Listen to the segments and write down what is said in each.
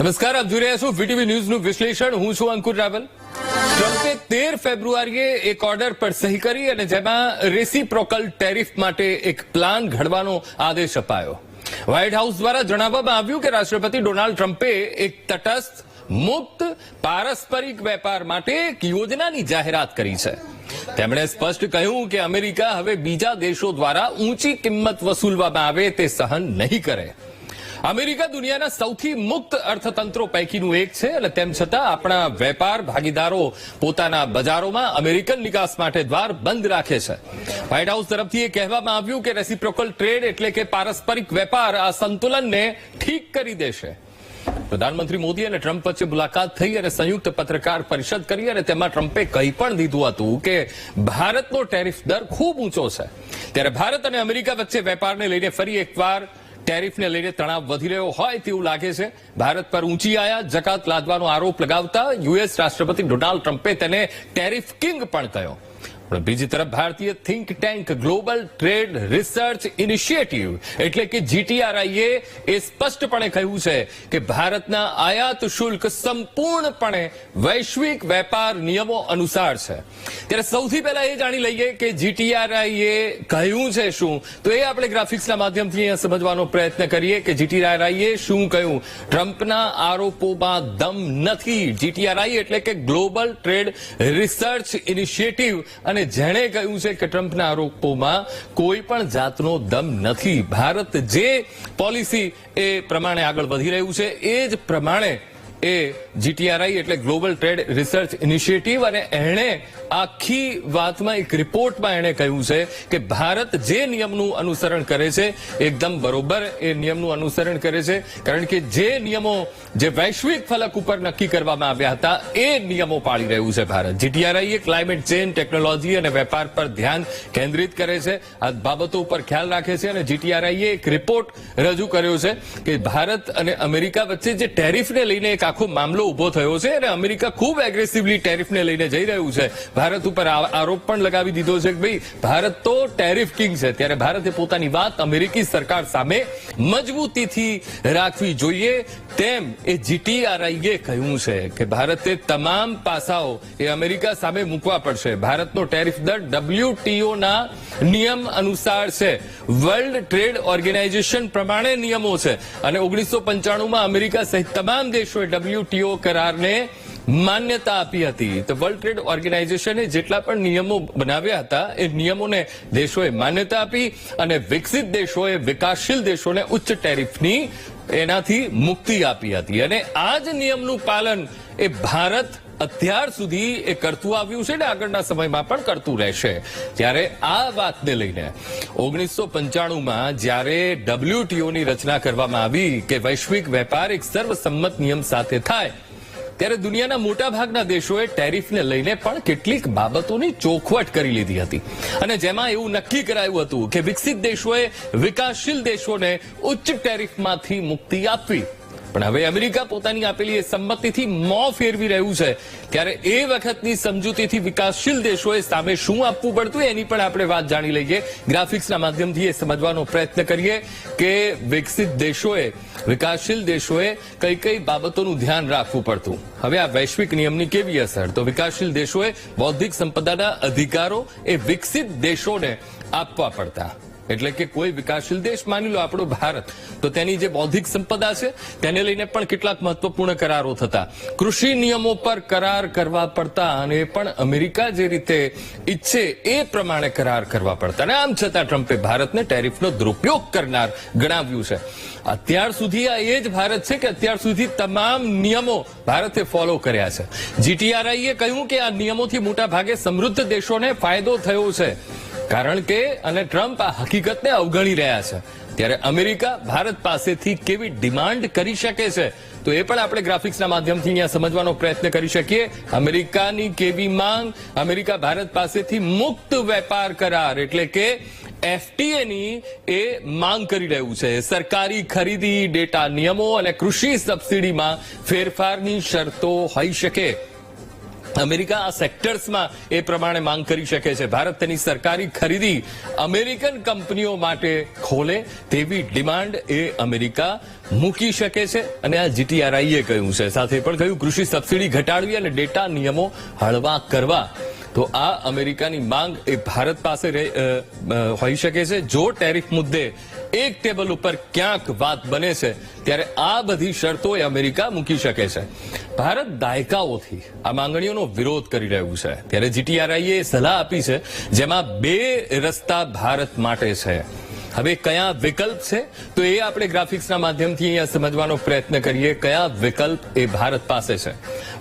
નમસ્કાર, આપ જોઈ રહ્યા છો વીટીવી ન્યૂઝનું વિશ્લેષણ. હું છું અંકુર રાવલ. ટ્રમ્પે તેર ફેબ્રુઆરીએ એક ઓર્ડર પર સહી કરી અને જેમાં રેસીપ્રોકલ ટેરિફ માટે એક પ્લાન ઘડવાનો આદેશ અપાયો. વ્હાઇટ હાઉસ દ્વારા જણાવવામાં આવ્યું કે રાષ્ટ્રપતિ ડોનાલ્ડ ટ્રમ્પે એક તટસ્થ, મુક્ત, પારસ્પરિક વેપાર માટે એક યોજનાની જાહેરાત કરી છે. તેમણે સ્પષ્ટ કહ્યું કે અમેરિકા હવે બીજા દેશો દ્વારા ઊંચી કિંમત વસૂલવામાં આવે તે સહન નહીં કરે. અમેરિકા દુનિયાના સૌથી મુક્ત અર્થતંત્રો પૈકીનું એક છે અને તેમ છતાં આપણા વેપાર ભાગીદારો પોતાના બજારોમાં અમેરિકન નિકાસ માટે દ્વાર બંધ રાખે છે. વ્હાઇટ હાઉસ તરફથી એ કહેવામાં આવ્યું કે રેસિપ્રોકલ ટ્રેડ એટલે કે પારસ્પરિક વેપાર આ સંતુલનને ઠીક કરી દેશે. પ્રધાનમંત્રી મોદી અને ટ્રમ્પ વચ્ચે મુલાકાત થઈ અને સંયુક્ત પત્રકાર પરિષદ કરી અને તેમાં ટ્રમ્પે કહી પણ દીધું હતું કે ભારતનો ટેરિફ દર ખૂબ ઊંચો છે. ત્યારે ભારત અને અમેરિકા વચ્ચે વેપારને લઈને ફરી એકવાર ટેરિફને લઈને તણાવ વધી રહ્યો હોય તેવું લાગે છે. ભારત પર ઊંચી આયાત જકાત લાદવાનો આરોપ લગાવતા યુએસ રાષ્ટ્રપતિ ડોનાલ્ડ ટ્રમ્પે તેને ટેરિફ કિંગ પણ કહ્યો. બીજી તરફ ભારતીય think tank global trade research initiative એટલે કે જીટીઆરઆઈએ એ સ્પષ્ટપણે કહ્યું છે કે ભારતના આયાત શુલ્ક સંપૂર્ણપણે વૈશ્વિક વેપાર નિયમો અનુસાર છે. ત્યારે સૌથી પહેલા એ જાણી લઈએ કે જીટીઆરઆઈએ કહ્યું છે શું? તો એ આપણે ગ્રાફિક્સના માધ્યમથી અહીંયા સમજવાનો પ્રયત્ન કરીએ કે જીટીઆરઆઈએ શું કહ્યું? ટ્રમ્પના આરોપોમાં દમ નથી. જીટીઆરઆઈ એટલે કે ગ્લોબલ ટ્રેડ રિસર્ચ ઇનિશિયેટિવ અને જેણે કહ્યું છે કે ટ્રમ્પના આરોપોમાં કોઈ પણ જાતનો દમ નથી. ભારત જે પોલિસી એ પ્રમાણે આગળ વધી રહ્યું છે, એ જ પ્રમાણે એ જીટીઆરઆઈ એટલે ગ્લોબલ ટ્રેડ રિસર્ચ ઇનિશિયેટિવ અને એણે આખી વાતમાં એક રિપોર્ટમાં એણે કહ્યું છે કે ભારત જે નિયમનું અનુસરણ કરે છે, એકદમ બરોબર એ નિયમનું અનુસરણ કરે છે, કારણ કે જે નિયમો જે વૈશ્વિક ફલક ઉપર નક્કી કરવામાં આવ્યા હતા, એ નિયમો પાળી રહ્યું છે ભારત. જીટીઆરઆઈએ ક્લાઇમેટ ચેન્જ ટેકનોલોજી અને વેપાર પર ધ્યાન કેન્દ્રિત કરે છે. આ બાબતો ઉપર ખ્યાલ રાખે છે અને જીટીઆરઆઈએ એક રિપોર્ટ રજૂ કર્યો છે કે ભારત અને અમેરિકા વચ્ચે જે ટેરિફને લઈને એક આખો મામલો ઊભો થયો છે અને અમેરિકા ખૂબ એગ્રેસિવલી ટેરિફને લઈને જઈ રહ્યું છે. ભારત ઉપર આરોપ પણ લગાવી દીધો છે કે ભાઈ, ભારત તો ટેરિફ કિંગ છે. ત્યારે ભારતે પોતાની વાત અમેરિકી સરકાર સામે મજબૂતીથી રાખવી જોઈએ. તેમ એ જીટીઆરઆઈએ કહ્યું છે કે ભારતે તમામ પાસાઓ એ અમેરિકા સામે મૂકવા પડશે. ભારતનો ટેરિફ દર ડબલ્યુટીઓના નિયમ અનુસાર છે. વર્લ્ડ ટ્રેડ ઓર્ગેનાઇઝેશન પ્રમાણે નિયમો છે. અને ઓગણીસો પંચાણુંમાં અમેરિકા સહિત તમામ દેશોએ ડબ્લ્યુટીઓ કરારને માન્યતા આપી હતી. તો વર્લ્ડ ટ્રેડ ઓર્ગેનાઇઝેશને જેટલા પણ નિયમો બનાવ્યા હતા, એ નિયમોને દેશોએ માન્યતા આપી અને વિકસિત દેશોએ વિકાસશીલ દેશોને ઉચ્ચ ટેરિફની એનાથી મુક્તિ આપી હતી. અને આ જ નિયમનું પાલન એ ભારત અત્યાર સુધી એ કરતું આવ્યું છે ને આગળના સમયમાં પણ કરતું રહેશે. ત્યારે આ વાતને લઈને ઓગણીસો પંચાણુંમાં જ્યારે ડબલ્યુટીઓની રચના કરવામાં આવી કે વૈશ્વિક વેપાર એક સર્વસંમત નિયમ સાથે થાય ત્યારે દુનિયાના મોટા ભાગના દેશોએ ટેરિફને લઈને પણ કેટલીક બાબતોની ચોખવટ કરી લીધી હતી. અને જેમાં એવું નક્કી કરાયું હતું કે વિકસિત દેશોએ વિકાસશીલ દેશોને ઉચ્ચ ટેરિફમાંથી મુક્તિ આપવી. પણ હવે અમેરિકા પોતાની આપેલી એ સંમતિથી મોં ફેરવી રહ્યું છે. ત્યારે એ વખતની સમજૂતીથી વિકાસશીલ દેશોએ સામે શું આપવું પડતું એની પણ આપણે વાત જાણી લઈએ. ગ્રાફિક્સના માધ્યમથી એ સમજવાનો પ્રયત્ન કરીએ કે વિકસિત દેશોએ, વિકાસશીલ દેશોએ કઈ કઈ બાબતોનું ધ્યાન રાખવું પડતું. હવે આ વૈશ્વિક નિયમની કેવી અસર? તો વિકાસશીલ દેશોએ બૌદ્ધિક સંપદાના અધિકારો એ વિકસિત દેશોને આપવા પડતા. એટલે કે કોઈ વિકાસશીલ દેશ, માની લો આપણો ભારત, તો તેની જે બૌદ્ધિક સંપદા છે, તેને લઈને પણ કેટલાક મહત્વપૂર્ણ કરારો થતા. કૃષિ નિયમો પર કરાર કરવા પડતા અને પણ અમેરિકા જે રીતે ઈચ્છે એ પ્રમાણે કરાર કરવા પડતા. અને આમ છતાં ટ્રમ્પે ભારતને ટેરિફનો દુરુપયોગ કરનાર ગણાવ્યું છે. અત્યાર સુધી આ એ જ ભારત છે કે અત્યાર સુધી તમામ નિયમો ભારતે ફોલો કર્યા છે. જીટીઆરઆઈએ કહ્યું કે આ નિયમોથી મોટા ભાગે સમૃદ્ધ દેશોને ફાયદો થયો છે. કારણ કે અને ટ્રમ્પ આ હકીકતને અવગણી રહ્યા છે. ત્યારે અમેરિકા ભારત પાસેથી કેવી ડિમાન્ડ કરી શકે છે, તો એ પણ આપણે ગ્રાફિક્સના માધ્યમથી અહીંયા સમજવાનો પ્રયત્ન કરી શકીએ. અમેરિકાની કેવી માંગ? અમેરિકા ભારત પાસેથી મુક્ત વેપાર કરાર, એટલે કે એફટીએ ની એ માંગ કરી રહ્યું છે. સરકારી ખરીદી ડેટા નિયમો અને કૃષિ સબસિડીમાં ફેરફારની શરતો હોઈ શકે. અમેરિકા આ સેક્ટર્સમાં એ પ્રમાણે માંગ કરી શકે છે. ભારત તેની સરકારી ખરીદી અમેરિકન કંપનીઓ માટે ખોલે તેવી ડિમાન્ડ એ અમેરિકા મૂકી શકે છે અને આ જીટીઆરઆઈએ કહ્યું છે. સાથે પણ કહ્યું, કૃષિ સબસિડી ઘટાડવી અને ડેટા નિયમો હળવા કરવા. તો આ અમેરિકાની માંગ એ ભારત પાસે હોઈ શકે છે. જો ટેરિફ મુદ્દે એક ટેબલ ઉપર ક્યાંક વાત બને છે, ત્યારે આ બધી શરતો એ અમેરિકા મૂકી શકે છે. ભારત દાયકાઓથી આ માંગણીઓનો વિરોધ કરી રહ્યું છે. ત્યારે જીટીઆરઆઈએ સલાહ આપી છે, જેમાં બે રસ્તા ભારત માટે છે. હવે કયા વિકલ્પ છે, તો એ આપણે ગ્રાફિક્સના માધ્યમથી અહીંયા સમજવાનો પ્રયત્ન કરીએ, કયા વિકલ્પ એ ભારત પાસે છે.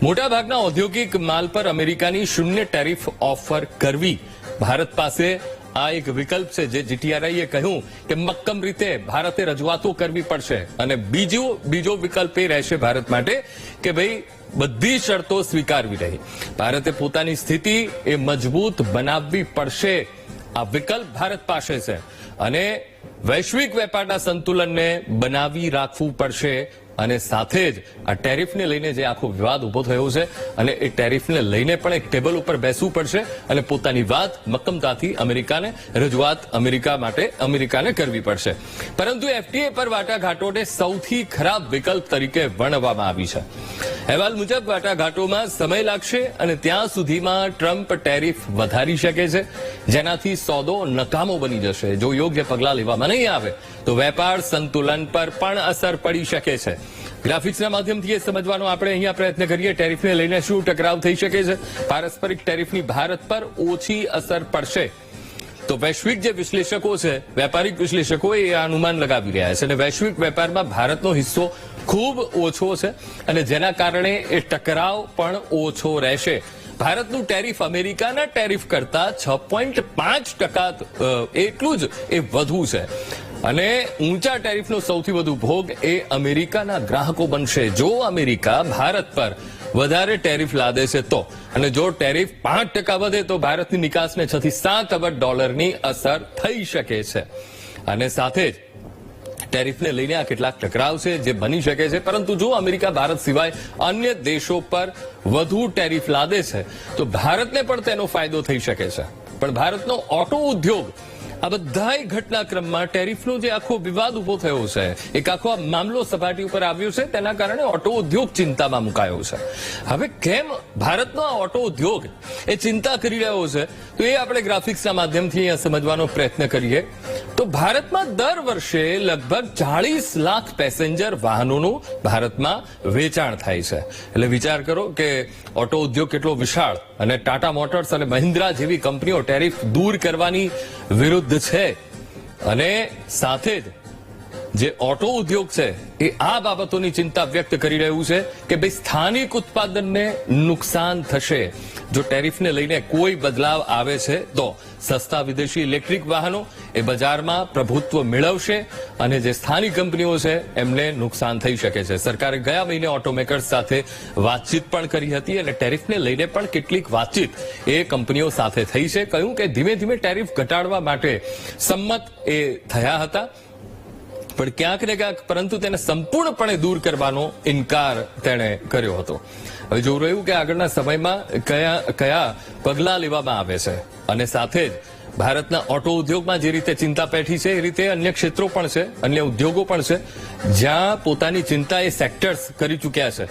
મોટાભાગના ઔદ્યોગિક માલ પર અમેરિકાની શૂન્ય ટેરિફ ઓફર કરવી ભારત પાસે આ એક વિકલ્પ છે જે જીટીઆરઆઈએ કહ્યું કે મક્કમ રીતે ભારતે રજૂઆતો કરવી પડશે. અને બીજો બીજો વિકલ્પ એ રહેશે ભારત માટે કે ભાઈ બધી શરતો સ્વીકારવી રહી. ભારતે પોતાની સ્થિતિ એ મજબૂત બનાવવી પડશે. આ વિકલ્પ ભારત પાસે છે. અને વૈશ્વિક વેપારના સંતુલનને બનાવી રાખવું પડશે. અને સાથે જ આ ટેરિફને લઈને જે આખો વિવાદ ઊભો થયો છે અને એ ટેરિફને લઈને પણ એક ટેબલ ઉપર બેસવું પડશે અને પોતાની વાત મક્કમતાથી અમેરિકાને રજૂઆત અમેરિકા માટે અમેરિકાને કરવી પડશે. પરંતુ એફટીએ પર વાટાઘાટોને સૌથી ખરાબ વિકલ્પ તરીકે વર્ણવવામાં આવી છે. અહેવાલ મુજબ વાટાઘાટોમાં સમય લાગશે અને ત્યાં સુધીમાં ટ્રમ્પ ટેરિફ વધારી શકે છે. જેનાથી સોદો નકામો બની જશે. જો યોગ્ય પગલાં લેવામાં નહીં આવે, તો વેપાર સંતુલન પર પણ અસર પડી શકે છે. ગ્રાફિક્સના માધ્યમથી એ સમજવાનો આપણે અહીંયા પ્રયત્ન કરીએ. ટેરિફને લઈને શું ટકરાવ થઈ શકે છે? પારસ્પરિક ટેરિફની ભારત પર ઓછી અસર પડશે. તો વૈશ્વિક જે વિશ્લેષકો છે, વેપારિક વિશ્લેષકો એ અનુમાન લગાવી રહ્યા છે. અને વૈશ્વિક વેપારમાં ભારતનો હિસ્સો ખૂબ ઓછો છે અને જેના કારણે એ ટકરાવ પણ ઓછો રહેશે. ભારતનું ટેરિફ અમેરિકાના ટેરિફ કરતા છ પોઈન્ટ પાંચ ટકા એટલું જ એ વધુ છે. અને ઊંચા ટેરિફનો સૌથી વધુ ભોગ એ અમેરિકાના ગ્રાહકો બનશે. જો અમેરિકા ભારત પર વધારે ટેરિફ લાદે છે તો. અને જો ટેરિફ પાંચ ટકા વધે તો ભારતની નિકાસને છ થી સાત અબજ ડોલરની અસર થઈ શકે છે. અને સાથે જ ટેરિફને લઈને આ કેટલાક ટકરાવ છે જે બની શકે છે. પરંતુ જો અમેરિકા ભારત સિવાય અન્ય દેશો પર વધુ ટેરિફ લાદે છે, તો ભારતને પણ તેનો ફાયદો થઈ શકે છે. પણ ભારતનો ઓટો ઉદ્યોગ આ બધાય ઘટનાક્રમમાં ટેરિફનો જે આખો વિવાદ ઊભો થયો છે, એક આખો મામલો સપાટી ઉપર આવ્યો છે, તેના કારણે ઓટો ઉદ્યોગ ચિંતામાં મુકાયો છે. હવે કેમ ભારતનો આ ઓટો ઉદ્યોગ એ ચિંતા કરી રહ્યો છે, તો એ આપણે ગ્રાફિક્સના માધ્યમથી અહીંયા સમજવાનો પ્રયત્ન કરીએ. તો ભારતમાં દર વર્ષે લગભગ ચાળીસ લાખ પેસેન્જર વાહનોનું ભારતમાં વેચાણ થાય છે. એટલે વિચાર કરો કે ઓટો ઉદ્યોગ કેટલો વિશાળ અને ટાટા મોટર્સ અને મહિન્દ્રા જેવી કંપનીઓ ટેરિફ દૂર કરવાની વિરુદ્ધ છે. અને સાથે જ જે ઓટો ઉદ્યોગ છે, એ આ બાબતોની ચિંતા વ્યક્ત કરી રહ્યું છે કે ભાઈ સ્થાનિક ઉત્પાદનને નુકસાન થશે. જો ટેરિફને લઈને કોઈ બદલાવ આવે છે, તો સસ્તા વિદેશી ઇલેક્ટ્રિક વાહનો એ બજારમાં પ્રભુત્વ મેળવશે અને જે સ્થાનિક કંપનીઓ છે, એમને નુકસાન થઈ શકે છે. સરકારે ગયા મહિને ઓટોમેકર્સ સાથે વાતચીત પણ કરી હતી અને ટેરિફને લઈને પણ કેટલીક વાતચીત એ કંપનીઓ સાથે થઈ છે. કહ્યું કે ધીમે ધીમે ટેરિફ ઘટાડવા માટે સંમત એ થયા હતા. પણ ક્યાંક ને ક્યાંક પરંતુ તેને સંપૂર્ણપણે દૂર કરવાનો ઇનકાર તેણે કર્યો હતો. હવે જોવું રહ્યું કે આગળના સમયમાં કયા કયા પગલાં લેવામાં આવે છે. અને સાથે જ ભારતના ઓટો ઉદ્યોગમાં જે રીતે ચિંતા પેઠી છે, એ રીતે અન્ય ક્ષેત્રો પણ છે, અન્ય ઉદ્યોગો પણ છે, જ્યાં પોતાની ચિંતા એ સેક્ટર્સ કરી ચૂક્યા છે.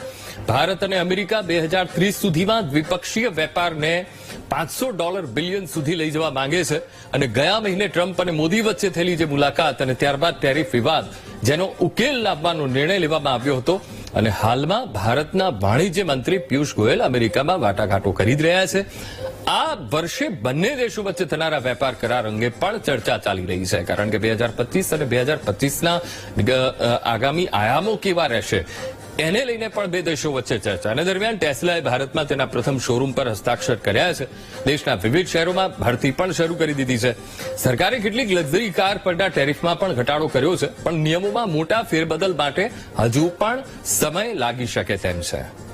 ભારત અને અમેરિકા બે હજાર ત્રીસ સુધીમાં દ્વિપક્ષીય વેપારને પાંચસો ડોલર બિલિયન સુધી લઈ જવા માંગે છે. અને ગયા મહિને ટ્રમ્પ અને મોદી વચ્ચે થયેલી જે મુલાકાત અને ત્યારબાદ ટેરિફ વિવાદ, જેનો ઉકેલ લાવવાનો નિર્ણય લેવામાં આવ્યો હતો અને હાલમાં ભારતના વાણિજ્ય મંત્રી પિયુષ ગોયલ અમેરિકામાં વાટાઘાટો કરી રહ્યા છે. આ વર્ષે બંને દેશો વચ્ચે થનારા વેપાર કરાર અંગે પણ ચર્ચા ચાલી રહી છે. કારણ કે બે હજાર પચીસ અને બે હજાર પચીસના આગામી આયામો કેવા રહેશે? એને લઈને પણ બે દેશો વચ્ચે ચર્ચા. અને દરમિયાન ટેસ્લાએ ભારતમાં તેના પ્રથમ શોરૂમ પર હસ્તાક્ષર કર્યા છે. દેશના વિવિધ શહેરોમાં ભરતી પણ શરૂ કરી દીધી છે. સરકારે કેટલીક લક્ઝરી કાર પરના ટેરિફમાં પણ ઘટાડો કર્યો છે, પણ નિયમોમાં મોટા ફેરબદલ માટે હજુ પણ સમય લાગી શકે તેમ છે.